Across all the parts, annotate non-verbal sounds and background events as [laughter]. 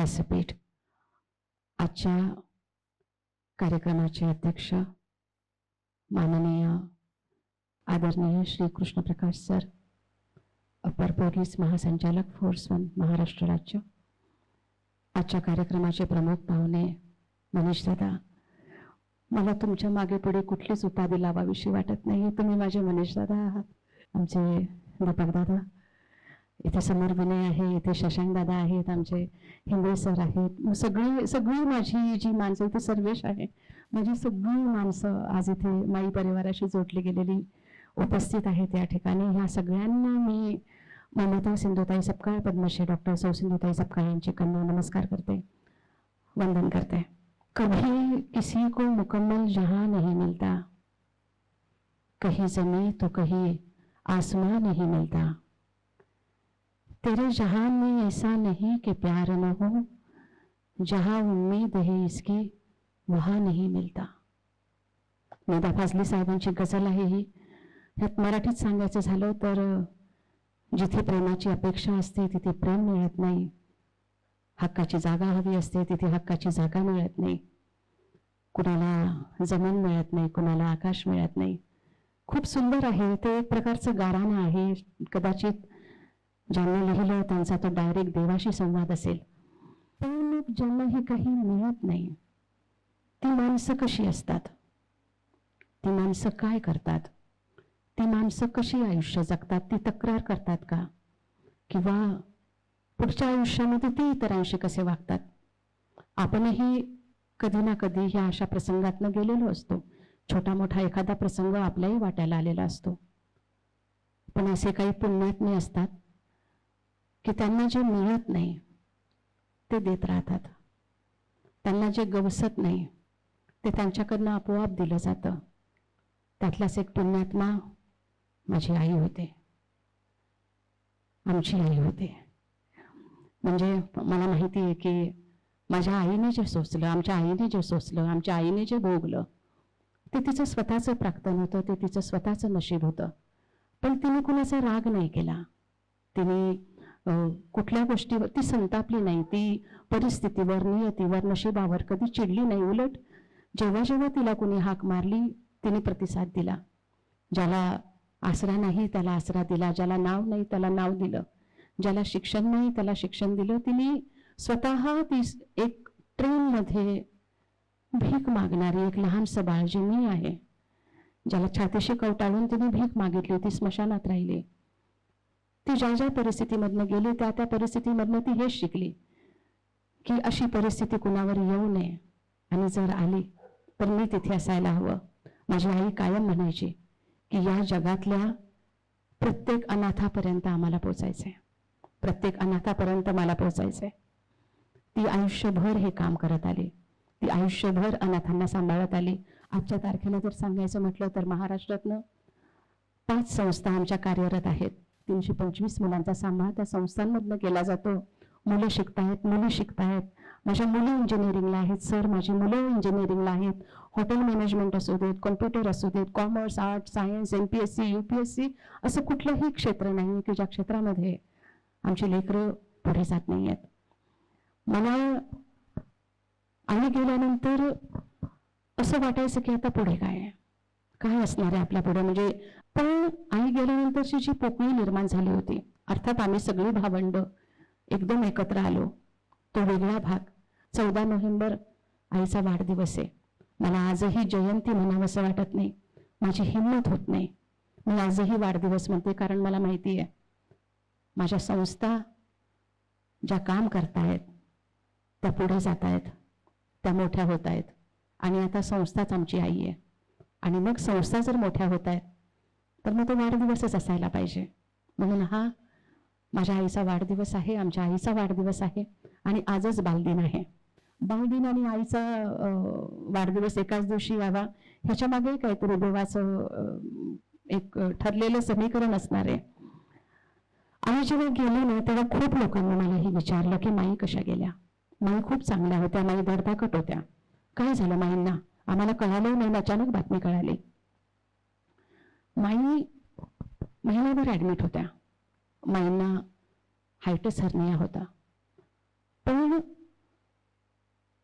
व्यासपीठ. आजच्या कार्यक्रमाचे अध्यक्ष माननीय आदरणीय श्री कृष्णप्रकाश सर अपर पोलीस महासंचालक फोर्स वन महाराष्ट्र राज्य. आजच्या कार्यक्रमाचे प्रमुख पाहुणे मनीष दादा. मला तुमच्या मागे पुढे कुठलीच उपाधी लावावीशी वाटत नाही. तुम्ही माझे मनीष दादा आहात. आमचे दीपक दादा. इथे समर विनय आहे इथे शशांक दादा आहेत आमचे हिंगळे सर आहेत. सगळी सगळी माझी जी माणसं इथे सर्वेश आहे. माझी सगळी माणसं आज इथे माई परिवाराशी जोडली गेलेली उपस्थित आहेत या ठिकाणी. ह्या सगळ्यांना मी ममता सिंधुताई सपकाळ पद्मश्री डॉक्टर सौ सिंधुताई सपकाळ यांची कन्या नमस्कार करते. वंदन करते. कभी किसी को मुकम्मल जहां नहीं मिलता कहीं जमी तो कहीं आसमां नहीं मिलता. तेरे जहान में ऐसा नहीं कि प्यार न हो जहां उम्मीद है इसकी वहां नहीं मिलता। मेधा फाजली साहेबांची गझल आहे ही. ह्यात मराठीत सांगायचं झालं तर जिथे प्रेमाची अपेक्षा असते तिथे प्रेम मिळत नाही. हक्काची जागा हवी असते तिथे हक्काची जागा मिळत नाही. कुणाला जमीन मिळत नाही कुणाला आकाश मिळत नाही. खूप सुंदर आहे ते एक प्रकारचं गाराणं आहे. कदाचित ज्यांनी लिहिलं त्यांचा तो डायरेक्ट देवाशी संवाद असेल. पण ज्यांना हे काही मिळत नाही ती माणसं कशी असतात? ती माणसं काय करतात? ती माणसं कशी आयुष्य जगतात? ती तक्रार करतात का? किंवा पुढच्या आयुष्यामध्ये ते इतरांशी कसे वागतात? आपणही कधी ना कधी ह्या अशा प्रसंगातनं गेलेलो असतो. छोटा मोठा एखादा प्रसंग आपल्याही वाटायला आलेला असतो. पण असे काही पुण्यात्मे असतात? की त्यांना जे मिळत नाही ते देत राहतात. त्यांना जे गवसत नाही ते त्यांच्याकडनं आपोआप दिलं जातं. त्यातलाच एक पुण्यात्मा माझी आई होते. आमची आई होते. म्हणजे मला माहिती आहे की माझ्या आईने जे सोचलं आमच्या आईने जे सोचलं आमच्या आईने जे भोगलं ते तिचं स्वतःचं प्राक्तन होतं ते तिचं स्वतःचं नशीब होतं. पण तिने कुणाचा राग नाही केला. तिने कुठल्या गोष्टीवर ती संतापली नाही ती परिस्थितीवर नियतीवर नशिबावर कधी चिडली नाही उलट जेव्हा जेव्हा तिला कुणी हाक मारली तिने प्रतिसाद दिला. ज्याला आसरा नाही त्याला आसरा दिला. ज्याला नाव नाही त्याला नाव दिलं. ज्याला शिक्षण नाही त्याला शिक्षण दिलं. तिने स्वतः ती एक ट्रेनमध्ये भीक मागणारी एक लहान बाळ मी आहे. ज्याला छातीशी कवटाळून तिने भीक मागितली ती स्मशानात राहिली. ती ज्या ज्या परिस्थितीमधनं गेली त्या त्या परिस्थितीमधनं ती हेच शिकली की अशी परिस्थिती कुणावर येऊ नये. आणि जर आली तर मी तिथे असायला हवं. माझी आई कायम म्हणायची की या जगातल्या प्रत्येक अनाथापर्यंत आम्हाला पोचायचंय. प्रत्येक अनाथापर्यंत मला पोचायचंय. ती आयुष्यभर हे काम करत आली. ती आयुष्यभर अनाथांना सांभाळत आली. आजच्या तारखेला जर सांगायचं म्हटलं तर महाराष्ट्रातनं पाच संस्था आमच्या कार्यरत आहेत. तीनशे पंचवीस मुलांचा सांभाळ त्या संस्थांमधनं केला जातो. मुलं शिकतायत मुली शिकतायत. माझ्या मुली इंजिनिअरिंगला आहेत सर माझी मुलं इंजिनिअरिंगला आहेत. हॉटेल मॅनेजमेंट असू देत कॉम्प्युटर असू देत commerce art science M P S C U P S C असं कुठलंही क्षेत्र नाही की ज्या क्षेत्रामध्ये आमची लेकरं पुढे जात नाही आहेत मला आणि गेल्यानंतर असं वाटायचं की आता पुढे काय आहे? काय असणार आहे आपल्या पुढे? म्हणजे पण आई गेल्यानंतरची जी पोकळी निर्माण झाली होती अर्थात आम्ही सगळी भावंड एकदम एकत्र आलो तो वेगळा भाग. चौदा नोव्हेंबर आईचा वाढदिवस आहे. मला आजही जयंती म्हणावंसं वाटत नाही. माझी हिंमत होत नाही. मी आजही वाढदिवस म्हणते कारण मला माहिती आहे माझ्या संस्था ज्या काम करतायत त्या पुढे जात आहेत त्या मोठ्या होत आहेत आणि आता संस्थाच आमची आई आहे. आणि मग संस्था जर मोठ्या होत आहेत तर मग तो वाढदिवसच असायला पाहिजे. म्हणून हा माझ्या आईचा वाढदिवस आहे आमच्या आईचा वाढदिवस आहे आणि आजच बालदिन आहे. बालदिन आणि आईचा वाढदिवस एकाच दिवशी यावा ह्याच्या मागे काहीतरी देवाचं एक ठरलेलं समीकरण असणार आहे. आई जेव्हा गेली ना तेव्हा खूप लोकांनी मला हे विचारलं की माई कशा गेल्या? माई खूप चांगल्या होत्या माई धडधाकट होत्या. काय झालं माईंना? आम्हाला कळालं नाही अचानक बातमी कळाली. माई महिन्याभर ऍडमिट होत्या. माईंना हायटस हर्निया होता. पण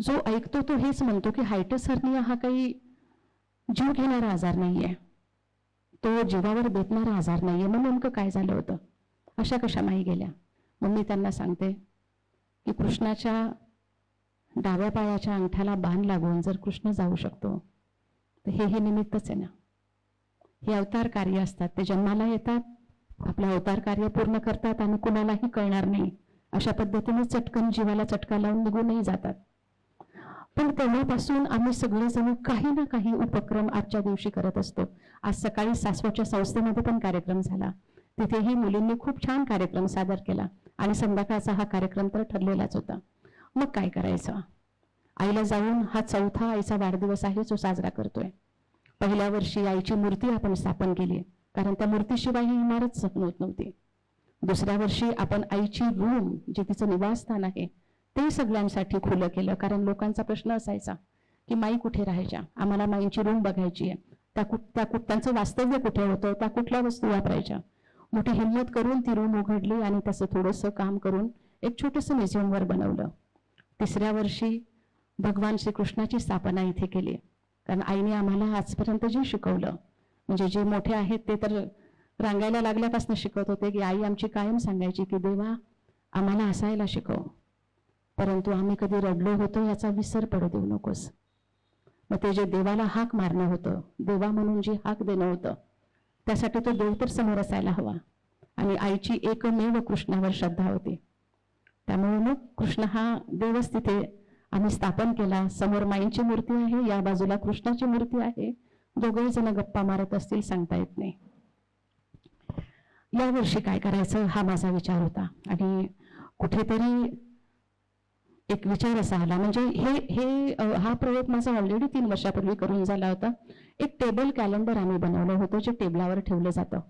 जो ऐकतो तो हेच म्हणतो की हायटस हर्निया हा काही जीव घेणारा आजार नाहीये. तो जीवावर बेतणारा आजार नाहीये. मग नेमकं काय झालं होतं? अशा कशा माही गेल्या? मग मी त्यांना सांगते की कृष्णाच्या डाव्या पायाच्या अंगठ्याला बाण लागून जर कृष्ण जाऊ शकतो तर हे हे निमित्तच आहे ना. हे अवतार कार्य असतात ते जन्माला येतात आपलं अवतार कार्य पूर्ण करतात आणि कुणालाही कळणार नाही. अशा पद्धतीने चटकन जीवाला चटका लावून निघूनही जातात. पण तेव्हापासून आम्ही सगळेजण काही ना काही उपक्रम आजच्या दिवशी करत असतो. आज सकाळी सासवडच्या संस्थेमध्ये पण कार्यक्रम झाला. तिथेही मुलींनी खूप छान कार्यक्रम सादर केला आणि संध्याकाळचा हा कार्यक्रम तर ठरलेलाच होता. मग काय करायचं? आईला जाऊन हा चौथा आईचा वाढदिवस आहे जो साजरा करतोय. पहिल्या वर्षी आईची मूर्ती आपण स्थापन केली कारण त्या मूर्तीशिवाय ही इमारत सहन होत नव्हती. दुसऱ्या वर्षी आपण आईची रूम जे तिचं निवासस्थान आहे ते सगळ्यांसाठी खुलं केलं. कारण लोकांचा प्रश्न असायचा की माई कुठे राहायच्या? आम्हाला माईची रूम बघायची आहे. त्या कुठ त्या कुठ त्यांचं वास्तव्य कुठे होतं? त्या कुठल्या वस्तू वापरायच्या? मोठी हिंमत करून ती रूम उघडली आणि त्याचं थोडंसं काम करून एक छोटंसं म्युझियमवर बनवलं. तिसऱ्या वर्षी भगवान श्रीकृष्णाची स्थापना इथे केली. कारण आईने आम्हाला आजपर्यंत जे शिकवलं म्हणजे जे मोठे आहेत ते तर रांगायला लागल्यापासून शिकवत होते की आई आमची कायम सांगायची की देवा आम्हाला हसायला शिकव. परंतु आम्ही कधी रडलो होतो याचा विसर पडू देऊ नकोस. मग ते जे देवाला हाक मारणं होतं देवा म्हणून जे हाक देणं होतं त्यासाठी तो देव तर समोर असायला हवा. आणि आईची एकमेव कृष्णावर श्रद्धा होती. त्यामुळे मग कृष्ण हा देवच तिथे आम्ही स्थापन केला. समोर माईंची मूर्ती आहे. या बाजूला कृष्णाची मूर्ती आहे. दोघेही जण गप्पा मारत असतील सांगता येत नाही. या वर्षी काय करायचं हा माझा विचार होता. आणि कुठेतरी एक विचार असा आला. म्हणजे हे हे हा प्रयोग माझा ऑलरेडी तीन वर्षापूर्वी करून झाला होता. एक टेबल कॅलेंडर आम्ही बनवलं होतं जे टेबलावर ठेवलं जातं.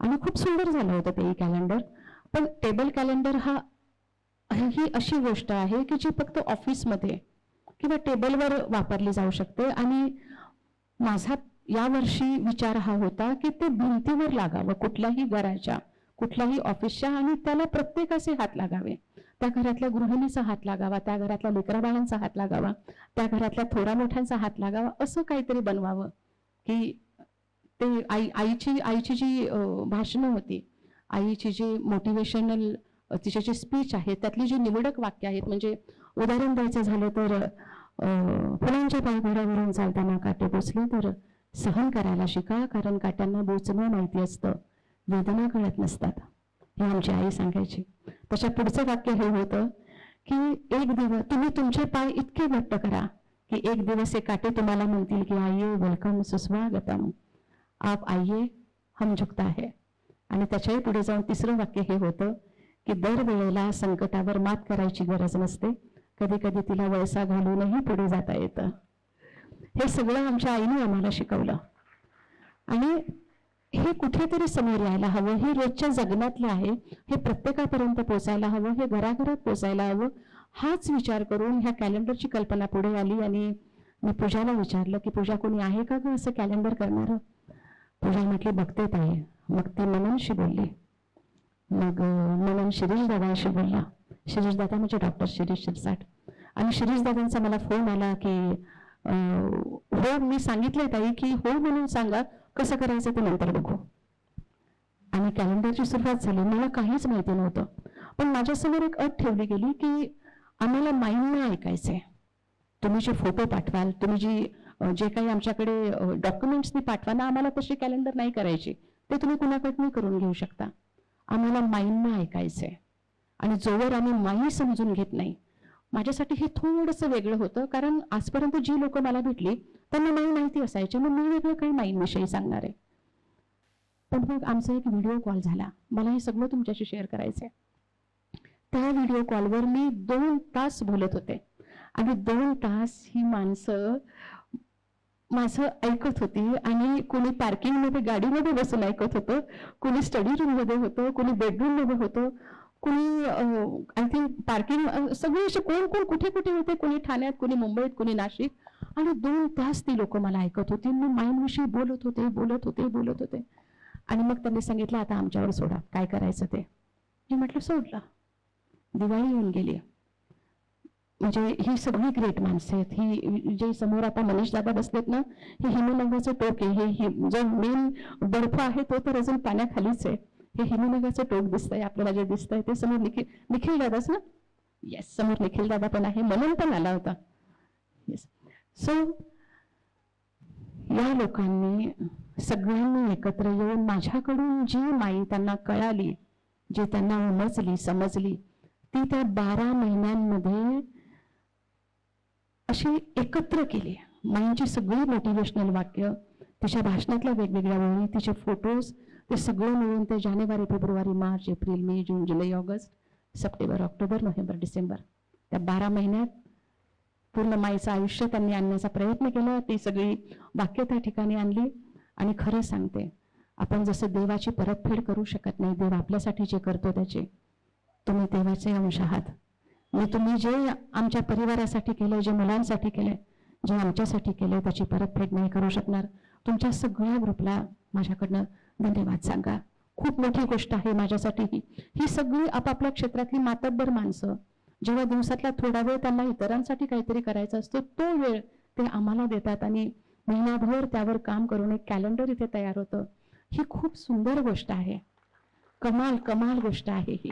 आणि खूप सुंदर झालं होतं तेही कॅलेंडर पण टेबल कॅलेंडर हा ही अशी गोष्ट आहे की जी फक्त ऑफिसमध्ये किंवा टेबलवर वापरली जाऊ शकते. आणि माझा यावर्षी विचार हा होता की ते भिंतीवर लागावं कुठल्याही घराच्या कुठल्याही ऑफिसच्या आणि त्याला प्रत्येकाचे हात लागावे. त्या घरातल्या गृहिणीचा हात लागावा त्या घरातल्या लेकराबाळांचा हात लागावा त्या घरातल्या थोरा मोठ्यांचा हात लागावा असं काहीतरी बनवावं की ते आई आईची आईची जी भाषणं होती आईची जी मोटिवेशनल तिचे जे स्पीच आहे त्यातली जी निवडक वाक्य आहेत म्हणजे उदाहरण द्यायचं झालं तर अं, फुलांच्या पायघोड्यावरून चालताना काटे बोचले तर सहन करायला शिका कारण काट्यांना बोचणं माहिती असतं वेदना कळत नसतात हे आमची आई सांगायची. त्याच्या पुढचं वाक्य हे होतं की एक दिवस तुम्ही तुमचे पाय इतके घट्ट करा की एक दिवस हे काटे तुम्हाला म्हणतील की आइये वेलकम सुस्वागतम. आप आइये हम झुकता है. आणि त्याच्याही पुढे जाऊन तिसरं वाक्य हे होतं की दरवेळेला संकटावर मात करायची गरज नसते. कधी कधी तिला वळसा घालूनही पुढे जाता येतं. हे सगळं आमच्या आईने आम्हाला शिकवलं. आणि हे कुठेतरी समोर यायला हवं. हे रोजच्या जगण्यातलं आहे. हे प्रत्येकापर्यंत पोचायला हवं. हे घराघरात पोचायला हवं. हाच विचार करून ह्या कॅलेंडरची कल्पना पुढे आली आणि मी पूजाला विचारलं की पूजा कोणी आहे का ग असं कॅलेंडर करणार? पूजा म्हटली बघते ताई. मग ती मननशी बोलली मग मला शिरीष दादाशी बोलला. शिरीष दादा म्हणजे डॉक्टर शिरीष शिरसाट. आणि शिरीष दादांचा मला फोन आला की हो मी सांगितलंय ताई की हो म्हणून सांगा कसं करायचं ते नंतर बघू. आणि कॅलेंडरची सुरुवात झाली. मला काहीच माहिती नव्हतं. पण माझ्यासमोर एक अट ठेवली गेली की आम्हाला माईंना ऐकायचंय. तुम्ही जे फोटो पाठवाल तुम्ही जी जे काही आमच्याकडे डॉक्युमेंट्सनी पाठवा ना आम्हाला तशी कॅलेंडर नाही करायची. ते तुम्ही कुणाकडनं करून घेऊ शकता? आम्हाला माईंना ऐकायचंय. आणि जोवर आम्ही माई समजून घेत नाही माझ्यासाठी हे थोडंसं वेगळं होतं. कारण आजपर्यंत जी लोक मला भेटली त्यांना माई माहिती असायची. मग मी वेगळं काही माईंविषयी सांगणार आहे. पण मग आमचा एक व्हिडिओ कॉल झाला. मला हे सगळं तुमच्याशी शेअर करायचंय. त्या व्हिडिओ कॉलवर मी दोन तास बोलत होते. आणि दोन तास ही माणसं माझं ऐकत होती आणि कोणी पार्किंगमध्ये गाडीमध्ये बसून ऐकत होतं कोणी स्टडी रूममध्ये होतं कोणी बेडरूममध्ये होतं कोणी आय थिंक पार्किंग सगळे असे कोण कोण कुठे कुठे होते कोणी ठाण्यात कोणी मुंबईत कोणी नाशिक. आणि दोन तास ती लोक मला ऐकत होती. मी माईंडविषयी बोलत होते बोलत होते बोलत होते. आणि मग त्यांनी सांगितलं आता आमच्यावर सोडा. काय करायचं ते? मी म्हटलं सोडलं. दिवाळी येऊन गेली. म्हणजे ही सगळी ग्रेट माणसं आहेत. ही जे समोर आता मनीष दादा बसलेत ना हे हिमनगाचं टोक आहे. हे जो मेन बर्फ आहे तो तर अजून पाण्याखालीच आहे. हे हिमनगाचं टोक दिसतंय आपल्याला जे दिसतंय ते समोर निखिल निखिल दादाच ना? येस समोर निखिल दादा पण आहे म्हणून पण आला होता. येस सो या लोकांनी सगळ्यांनी एकत्र येऊन माझ्याकडून जी माई त्यांना कळाली जी त्यांना उमजली समजली ती त्या बारा महिन्यांमध्ये अशी एकत्र केली. माईंची सगळी मोटिवेशनल वाक्य तिच्या भाषणातल्या वेगवेगळ्या वेळी तिचे फोटोज ते सगळं मिळून ते जानेवारी फेब्रुवारी मार्च एप्रिल मे जून जुलै ऑगस्ट सप्टेंबर ऑक्टोबर नोव्हेंबर डिसेंबर. त्या बारा महिन्यात पूर्ण माईचं आयुष्य त्यांनी आणण्याचा प्रयत्न केला. ती सगळी वाक्य त्या ठिकाणी आणली आणि खरं सांगते आपण जसं देवाची परतफेड करू शकत नाही देव आपल्यासाठी जे करतो त्याचे तुम्ही देवाचे अंश आहात. आणि तुम्ही जे आमच्या परिवारासाठी केलं जे मुलांसाठी केलंय जे आमच्यासाठी केलंय त्याची परतफेड नाही करू शकणार. तुमच्या सगळ्या ग्रुपला माझ्याकडनं धन्यवाद सांगा. खूप मोठी गोष्ट आहे माझ्यासाठी ही. ही सगळी आपापल्या क्षेत्रातली मातब्बर माणसं जेव्हा दिवसातला थोडा वेळ त्यांना इतरांसाठी काहीतरी करायचा असतो तो वेळ ते आम्हाला देतात आणि महिनाभर त्यावर काम करून एक कॅलेंडर इथे तयार होतं. ही खूप सुंदर गोष्ट आहे. कमाल कमाल गोष्ट आहे ही.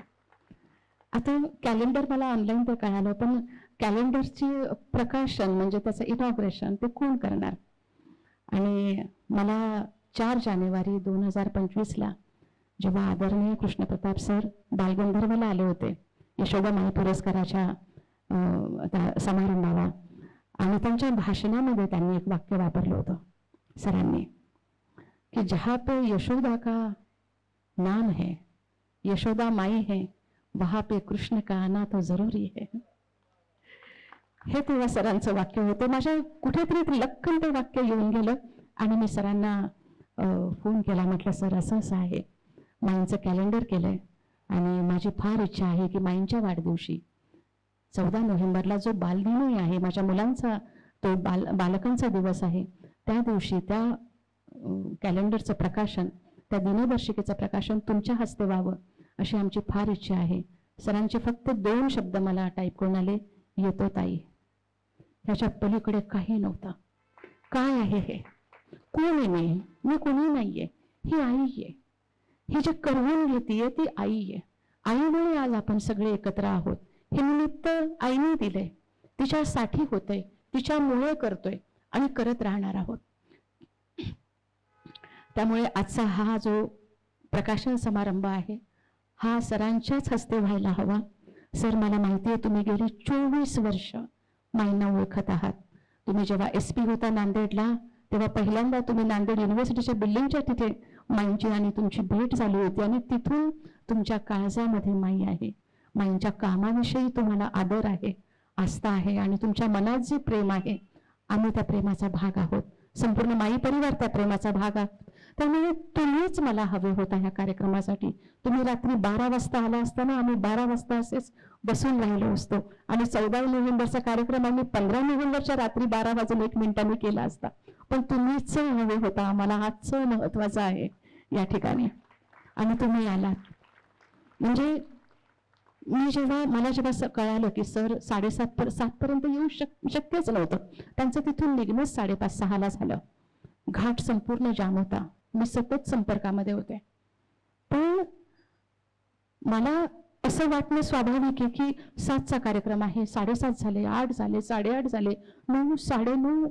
आता कॅलेंडर मला ऑनलाईन तर कळालं पण कॅलेंडरची प्रकाशन म्हणजे त्याचं इनॉग्रेशन ते कोण करणार? आणि मला चार जानेवारी दोन हजार पंचवीसला जेव्हा आदरणीय कृष्णप्रताप सर बालगंधर्वला आले होते यशोदा माई पुरस्काराच्या अं, समारंभाला आणि त्यांच्या भाषणामध्ये त्यांनी एक वाक्य वापरलं होतं सरांनी कि जहा पे यशोदा का नाम है यशोदा माई है वहां पे कृष्ण का आना तो जरुरी है। हे तेव्हा सरांचं वाक्य होतं. माझ्या कुठेतरी लक्कन ते वाक्य येऊन गेलं आणि मी सरांना फोन केला. म्हटलं सर असं असं आहे. माईंचं कॅलेंडर केलंय आणि माझी फार इच्छा आहे की माईंच्या वाढदिवशी चौदा नोव्हेंबरला जो बालदिनही आहे माझ्या मुलांचा तो बाल बालकांचा दिवस आहे त्या दिवशी त्या कॅलेंडरचं प्रकाशन त्या दिनदर्शिकेचं प्रकाशन तुमच्या हस्ते व्हावं. अशी आमची फार इच्छा आहे. सरांचे फक्त दोन शब्द मला टाईप करून आले येतो ताई. ह्याच्या पलीकडे काही नव्हता. काय आहे हे? कोण आहे मी? मी कोणी नाहीये. ही आई आहे. ही जे करवून घेतीये ती आई आहे. आईमुळे आज आपण सगळे एकत्र आहोत. हे निमित्त आईने दिलंय तिच्यासाठी होतंय. तिच्यामुळे करतोय. आणि करत राहणार आहोत. त्यामुळे आजचा हा जो प्रकाशन समारंभ आहे हा सरांच्याच हस्ते व्हायला हवा. सर मला माहिती आहे तुम्ही गेली चोवीस वर्ष माईंना ओळखत आहात. तुम्ही जेव्हा एस पी होता नांदेडला तेव्हा पहिल्यांदा तुम्ही नांदेड युनिव्हर्सिटीच्या बिल्डिंगच्या तिथे माईंची आणि तुमची भेट झाली होती आणि तिथून तुमच्या काळजामध्ये माई आहे. माईंच्या कामाविषयी तुम्हाला आदर आहे आस्था आहे आणि तुमच्या मनात जे प्रेम आहे आम्ही त्या प्रेमाचा भाग आहोत. संपूर्ण माई परिवार त्या प्रेमाचा भाग आहोत. त्यामुळे तुम्हीच मला हवे होता ह्या कार्यक्रमासाठी. तुम्ही रात्री बारा वाजता आला असताना आम्ही बारा वाजता असेच बसून राहिलो असतो. आणि चौदा नोव्हेंबरचा कार्यक्रम आम्ही पंधरा नोव्हेंबरच्या रात्री बारा वाजून एक मिनिटांनी केला असता. पण तुम्हीच हवे होता. आम्हाला हाच महत्त्वाचा आहे या ठिकाणी. आणि तुम्ही आलात. म्हणजे मी जेव्हा मला जेव्हा कळालं की सर साडेसात पर सातपर्यंत येऊ शक शक्यच नव्हतं. त्यांचं तिथून निघणंच साडेपाच सहाला झालं. घाट संपूर्ण जाम होता. मी सतत संपर्कामध्ये होते. पण मला असं वाटणं स्वाभाविक आहे की सातचा कार्यक्रम आहे साडेसात झाले आठ झाले साडेआठ झाले नऊ साडेनऊ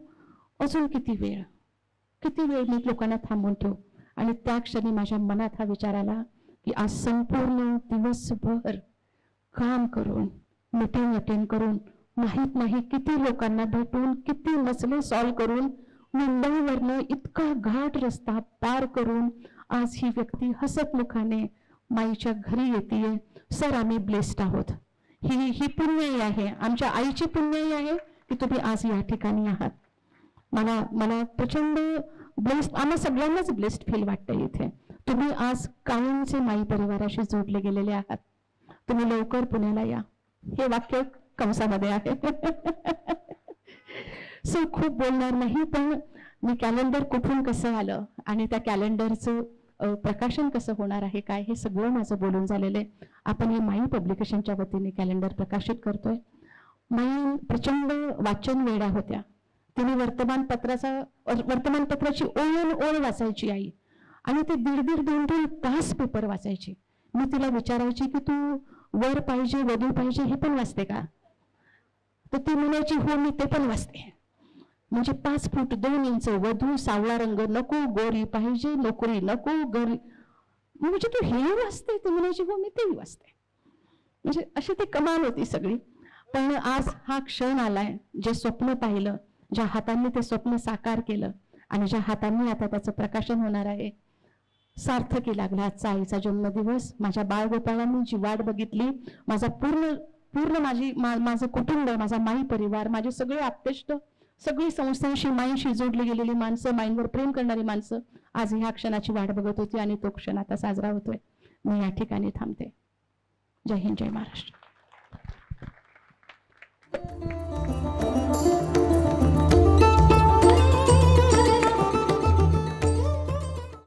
अजून किती वेळ? किती वेळ मी लोकांना थांबून ठेवू? आणि त्या क्षणी माझ्या मनात हा विचार आला की आज संपूर्ण दिवसभर काम करून मिटिंग अटेंड करून माहीत नाही किती लोकांना भेटून किती मसले सॉल्व करून मुंबईवरनं इतका घाट रस्ता पार करून आज ही व्यक्ती हसतमुखाने माईच्या घरी येते सर आम्ही ब्लेस्ड आहोत. ही ही पुण्याई आहे. आमच्या आईची पुण्याई आहे की तुम्ही आज या ठिकाणी आहात. मला मला प्रचंड ब्लेस्ड आम्हा सगळ्यांनाच ब्लेस्ड फील वाटतंय इथे. तुम्ही आज कायमचे माई परिवाराशी जोडले गेलेले आहात. तुम्ही लवकर पुण्याला या. हे वाक्य कंसामध्ये आहे. [laughs] सो खूप बोलणार नाही पण मी कॅलेंडर कुठून कसं आलं आणि त्या कॅलेंडरचं प्रकाशन कसं होणार आहे काय हे सगळं माझं बोलून झालेलं आहे. आपण हे माई पब्लिकेशनच्या वतीने कॅलेंडर प्रकाशित करतोय. माई प्रचंड वाचन वेळा होत्या. तिने वर्तमानपत्राचा वर्तमानपत्राची ओळ ओळ वाचायची आई. आणि ते दीड दीड दोन दोन तास पेपर वाचायची. मी तिला विचारायची की तू वर पाहिजे वधू पाहिजे हे पण वाचते का? तर ती म्हणायची हो मी ते पण वाचते. म्हणजे पाच फूट दोन इंच वधू सावळा रंग नको गोरी पाहिजे नोकरी नको गरी. म्हणजे तू हे वाचते ते म्हणायची हो मी तेही वाचते. म्हणजे अशी ती कमाल होती सगळी. पण आज हा क्षण आलाय जे स्वप्न पाहिलं ज्या हातांनी ते स्वप्न साकार केलं आणि ज्या हातांनी आता त्याचं प्रकाशन होणार आहे सार्थकी लागला आजचा आईचा जन्मदिवस. माझ्या बाळगोपाळांनी जी वाट बघितली माझा पूर्ण पूर्ण माझी माझं कुटुंब माझा माई परिवार माझे सगळे आप्तेष्ट सगळी संस्थांशी माईंशी जोडली गेलेली माणसं माईंवर प्रेम करणारी माणसं आज ह्या क्षणाची वाट बघत होती आणि तो क्षण आता साजरा होतोय. मी या ठिकाणी थांबते. जय हिंद जय महाराष्ट्र.